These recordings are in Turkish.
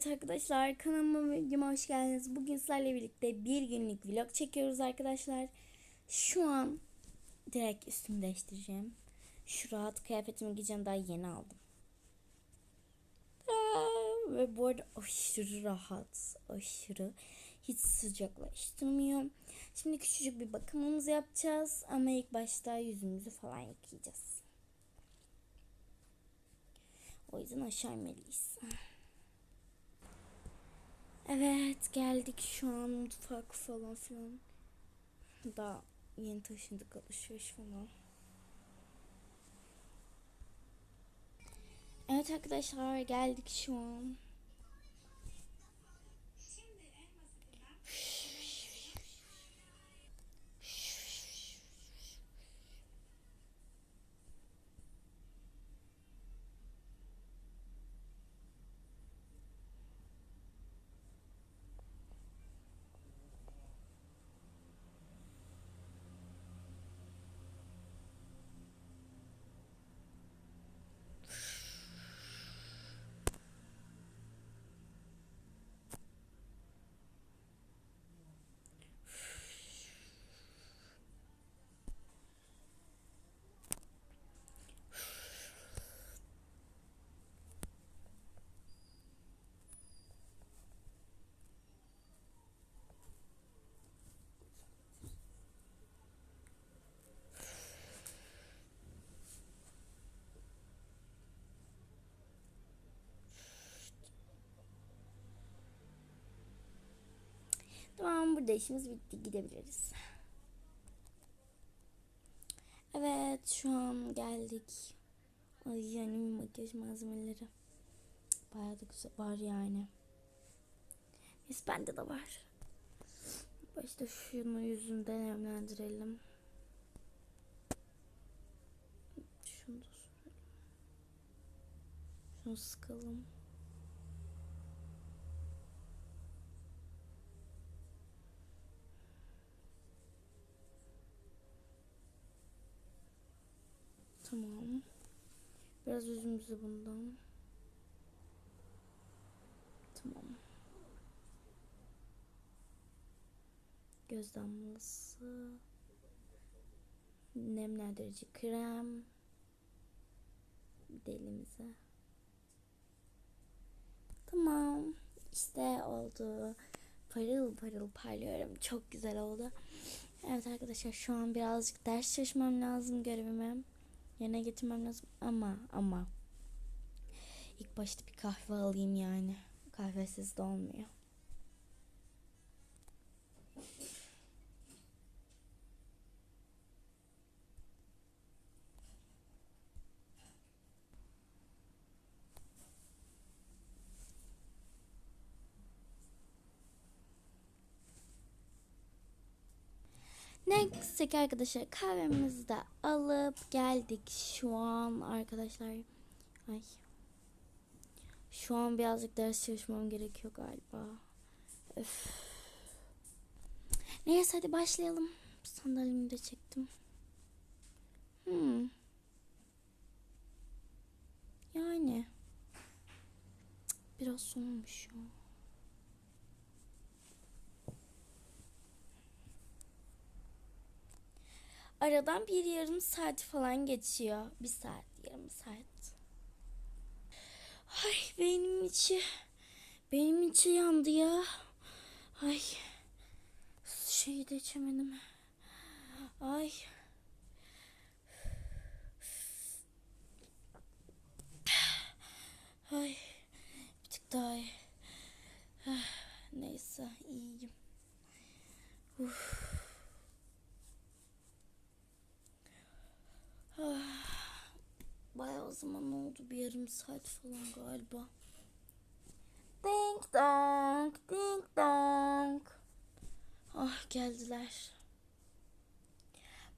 Evet arkadaşlar kanalıma videoma hoş geldiniz. Bugün sizlerle birlikte bir günlük vlog çekiyoruz arkadaşlar. Şu an direkt üstümü değiştireceğim. Şu rahat kıyafetimi giyeceğim daha yeni aldım. Ve bu arada aşırı rahat. Aşırı. Hiç sıcaklaştırmıyor. Şimdi küçücük bir bakımımızı yapacağız. Ama ilk başta yüzümüzü falan yıkayacağız. O yüzden aşağı inmeliyiz. Evet geldik şu an mutfak falan filan. Daha yeni taşındık alışveriş falan. Evet arkadaşlar geldik şu an. Tamam burada işimiz bitti gidebiliriz. Evet şu an geldik. Ay yani makyaj malzemeleri. Bayağı da güzel var yani. Neyse bende de var. Başta şunu yüzünden nemlendirelim. Şunu da sürelim. Şunu sıkalım. Tamam. Biraz yüzümüzü bundan. Tamam. Göz damlası. Nemlendirici krem. Bir de elimize. Tamam. İşte oldu. Parıl parıl parlıyorum. Çok güzel oldu. Evet arkadaşlar şu an birazcık ders çalışmam lazım görevime yerine getirmem lazım ama ama ilk başta bir kahve alayım yani kahvesiz de olmuyor. Neyse ki arkadaşlar kahvemizi de alıp geldik şu an arkadaşlar. Ay. Şu an birazcık ders çalışmam gerekiyor galiba. Öf. Neyse hadi başlayalım. Sandalyemi de çektim. Hmm. Yani. Biraz soğumuş ya. Aradan bir yarım saat falan geçiyor. Bir saat, yarım saat. Ay benim içi, benim içi yandı ya. Ay şeyi de içemedim. Ay bir tık daha iyi. Neyse iyiyim. Uf. Bayağı zaman oldu. Bir yarım saat falan galiba. Ding dong, ding dong. Ah geldiler.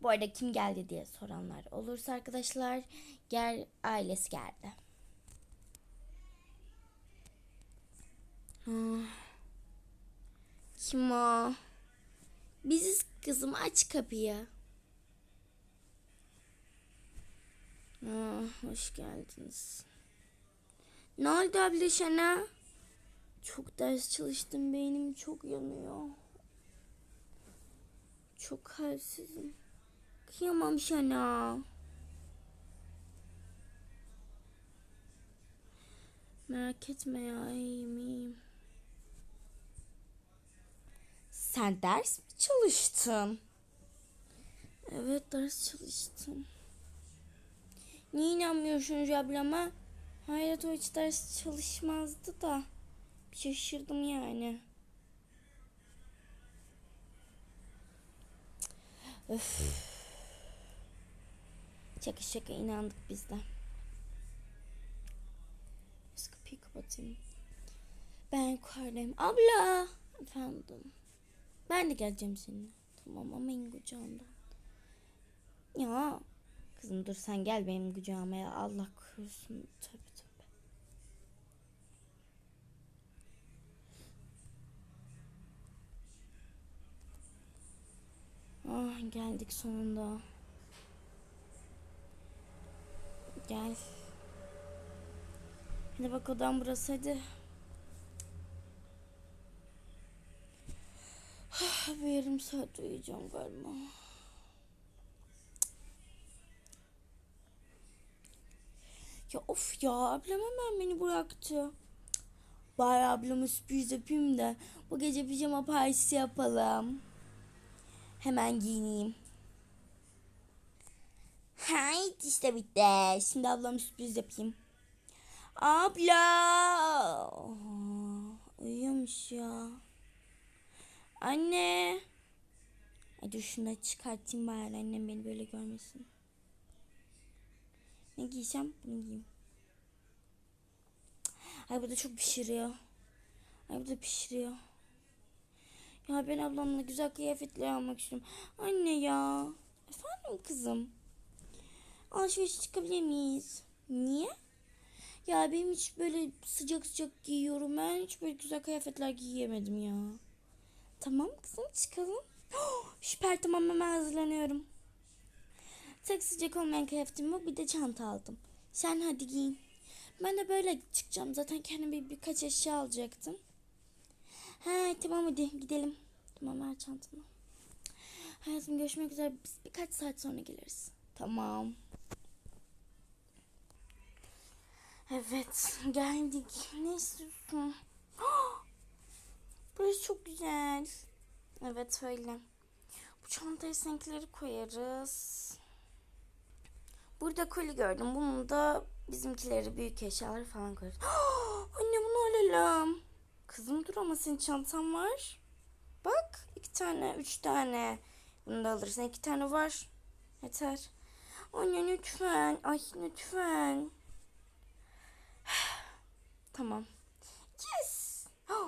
Bu arada kim geldi diye soranlar olursa arkadaşlar gel ailesi geldi. Ah. Kim o? Biziz kızım aç kapıyı. Aa, hoş geldiniz. Ne oldu abla sana? Çok ders çalıştım. Beynim çok yanıyor. Çok halsizim. Kıyamam sana. Merak etme ya iyiyim iyiyim. Sen ders mi çalıştın? Evet ders çalıştım. Niye inanmıyorsun ablama? Hayret o hiç ders çalışmazdı da. Şaşırdım yani. Öf. Şaka şaka inandık biz de. Kapıyı kapatayım. Ben yukarıdayım. Abla! Efendim. Ben de geleceğim seninle. Tamam ama in kucağımdan. Ya kızım dur sen gel benim kucağıma ya. Allah korusun. Tabii tabii. Ah geldik sonunda. Gel. Hadi bak odam burası hadi. Ah, Bir yarım saat uyuyacağım galiba. Ya of ya ablam hemen beni bıraktı. Bari ablama sürpriz yapayım da bu gece pijama partisi yapalım. Hemen giyineyim. Haydi işte bitti. Şimdi ablama sürpriz yapayım. Abla. Oh, uyuyormuş ya. Anne. Ay dur şunu çıkartayım bari annem beni böyle görmesin. Ne giysem bunu giyeyim. Ay bu da çok pişiriyor. Ay bu da pişiriyor. Ya ben ablamla güzel kıyafetler almak istiyorum. Anne ya. Efendim kızım. Alışveriş çıkabilir miyiz? Niye? Ya benim hiç böyle sıcak sıcak giyiyorum. Ben hiç böyle güzel kıyafetler giyemedim ya. Tamam kızım çıkalım. Süper tamam hemen hazırlanıyorum. Tek sıcak olmayan kıyafetim bu bir de çanta aldım. Sen hadi giyin. Ben de böyle çıkacağım. Zaten kendime bir, birkaç eşya alacaktım. He tamam hadi gidelim. Tamam ver çantamı. Hayatım görüşmek üzere. Biz birkaç saat sonra geliriz. Tamam. Evet geldik. Ne istiyorsun? Burası çok güzel. Evet öyle. Bu çantaya seninkileri koyarız. Burada koli gördüm. Bunu da bizimkileri büyük eşyaları falan koyarız. Anne bunu alalım. Kızım dur ama senin çantan var. Bak iki tane, üç tane. Bunu da alırsan iki tane var. Yeter. Anne lütfen. Ay lütfen. tamam. Yes.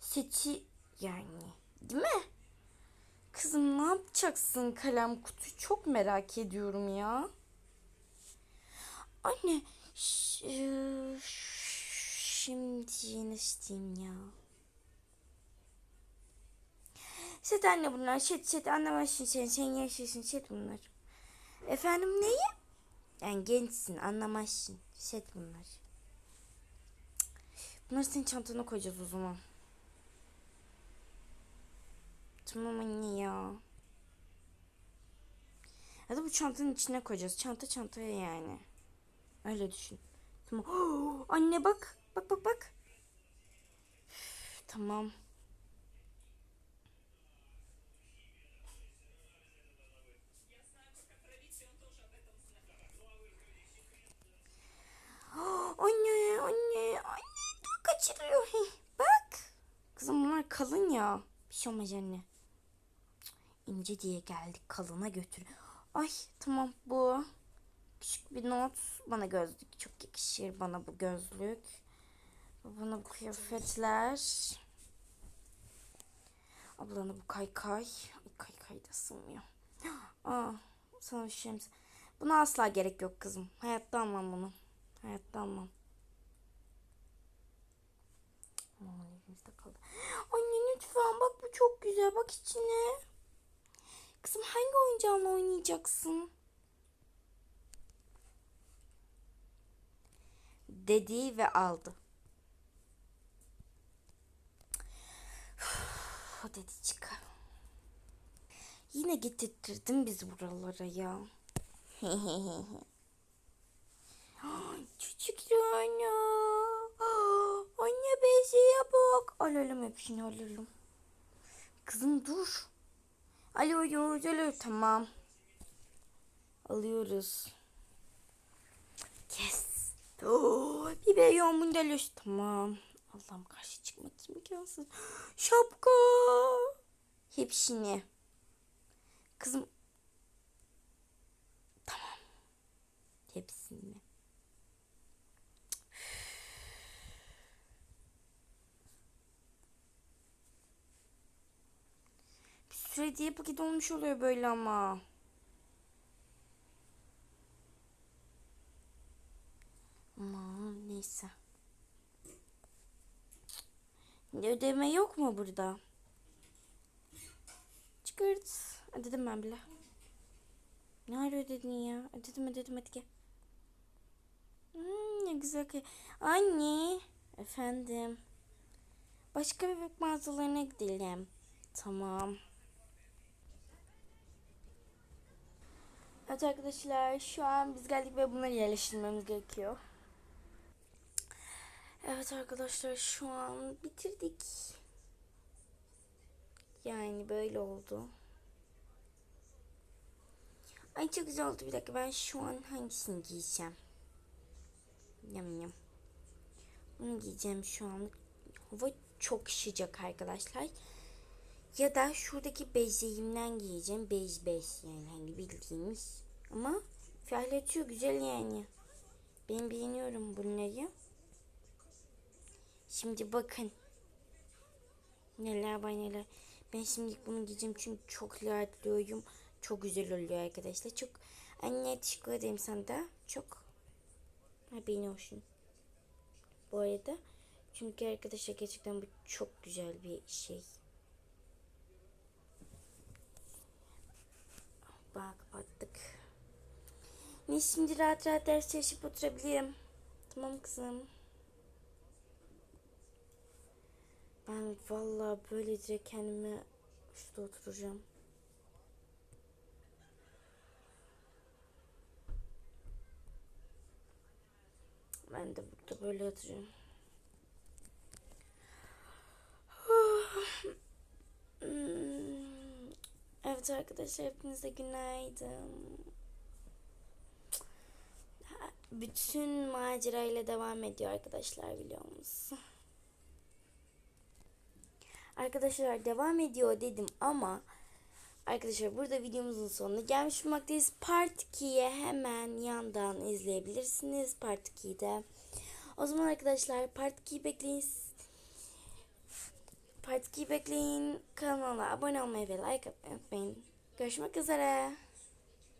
Seti yani. Değil mi? Kızım ne yapacaksın kalem kutu? Çok merak ediyorum ya. Anne. eee, Şimdi nasıl diyeyim ya? Set anne bunlar. Set set anlamazsın sen. Sen yaşasın set bunlar. Efendim neyi? Yani gençsin anlamazsın. Set bunlar. Bunları senin çantana koyacağız o zaman. Tamam anne ya. Ya da bu çantanın içine koyacağız. Çanta çantaya yani. Öyle düşün. Tamam. anne bak. Bak bak bak. Tamam. Anne, anne, anne, dur kaçırıyor. Hih, Bak. Kızım bunlar kalın ya. Bir şey olmaz anne. İnce diye geldik kalına götür. Ay tamam bu. Küçük bir not. Bana gözlük çok yakışır. Bana bu gözlük. Bana bu kıyafetler. Ablana bu kaykay. Ay kaykay da sığmıyor. Aa, sana bir şeyim. Buna asla gerek yok kızım. Hayatta almam bunu. Hayatta almam. Anne lütfen bak bu çok güzel. Bak içine. Kızım hangi oyuncağınla oynayacaksın? Dedi ve aldı. hadi çık. Yine getirttirdin bizi buralara ya. Küçük Rana. Anne beziye bak. Alalım hepsini alalım. Kızım dur. Alıyoruz alıyoruz. Tamam. Alıyoruz. Yes. Oh, bir beyon bundalıyoruz. Tamam. Allah'ım karşı çıkmak imkansız. Şapka. Hepsini. Kızım. Tamam. Hepsini. Bir süre diye paket olmuş oluyor böyle ama. Aman neyse. Ödeme yok mu burada? Çıkart. Ödedim ben bile. Ne ara ödedin ya? Ödedim ödedim hadi gel. Hmm, ne güzel ki. Anne. Efendim. Başka bebek mağazalarına gidelim. Tamam. Evet arkadaşlar şu an biz geldik ve bunları yerleştirmemiz gerekiyor. Evet arkadaşlar şu an bitirdik. Yani böyle oldu. Ay çok güzel oldu bir dakika ben şu an hangisini giyeceğim? Yam yam. Bunu giyeceğim şu an. Hava çok sıcak arkadaşlar. Ya da şuradaki bejliğimden giyeceğim. Bej bej yani hani bildiğimiz. Ama ferletiyor güzel yani. Ben beğeniyorum bunları. Şimdi bakın. Neler var neler. Ben şimdi bunu giyeceğim çünkü çok rahatlıyorum. Çok güzel oluyor arkadaşlar. Çok anne teşekkür ederim sana da. Çok haberin olsun. Bu arada. Çünkü arkadaşlar gerçekten bu çok güzel bir şey. Bak baktık. Ne şimdi rahat rahat ders çalışıp oturabilirim. Tamam kızım. Ben vallahi böylece kendime şurada oturacağım. Ben de burada böyle. Hmm. Evet arkadaşlar hepinize günaydın. Bütün macerayla devam ediyor arkadaşlar biliyor musunuz? Arkadaşlar devam ediyor dedim ama arkadaşlar burada videomuzun sonuna gelmiş bulunmaktayız. Part 2'ye hemen yandan izleyebilirsiniz. Part 2'de. O zaman arkadaşlar Part 2'yi bekleyin. Part 2'yi bekleyin. Kanala abone olmayı ve like atmayı unutmayın. Görüşmek üzere.